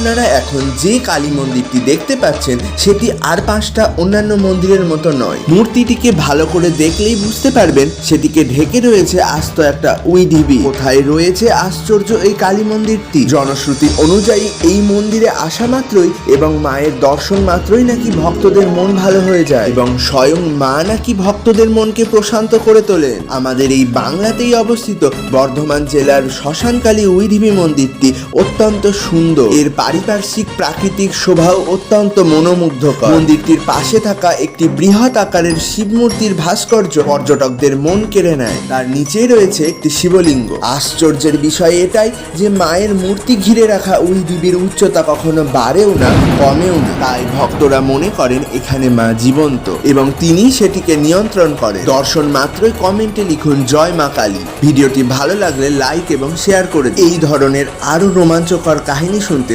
আপনারা এখন যে কালী মন্দিরটি দেখতে পাচ্ছেন, সেটি আর পাঁচটা অন্যান্য মন্দিরের মতো নয়। মূর্তিটিকে ভালো করে দেখলেই বুঝতে পারবেন, সেটিকে ঢেকে রয়েছে আস্ত একটা উইঢিবি কোথায় রয়েছে আশ্চর্য এই কালী মন্দিরটি? জনশ্রুতি অনুযায়ী এই মন্দিরে আসা মাত্রই এবং মায়ের দর্শন মাত্রই নাকি ভক্তদের মন ভালো হয়ে যায় এবং স্বয়ং মা নাকি ভক্তদের মনকে প্রশান্ত করে তোলেন। আমাদের এই বাংলাতেই অবস্থিত বর্ধমান জেলার শ্মশানকালী উইঢিবি মন্দিরটি অত্যন্ত সুন্দর। এর পারিপার্শ্বিক প্রাকৃতিক শোভাও অত্যন্ত মনোমুগ্ধকর। মন্দিরটির পাশে থাকা একটি বৃহৎ আকারের শিব মূর্তির ভাস্কর্য পর্যটকদের মন কেড়ে নেয়। তার নিচেই রয়েছে একটি শিবলিঙ্গ। আশ্চর্যের বিষয় এটাই যে মায়ের মূর্তি ঘিরে রাখা ওই দেবীর উচ্চতা কখনো বাড়েও না, কমেও না। তাই ভক্তরা মনে করেন এখানে মা জীবন্ত এবং তিনি সেটিকে নিয়ন্ত্রণ করেন। দর্শন মাত্রই কমেন্টে লিখুন, জয় মা কালী। ভিডিওটি ভালো লাগলে লাইক এবং শেয়ার করে এই ধরনের আরও রোমাঞ্চকর কাহিনী শুনতে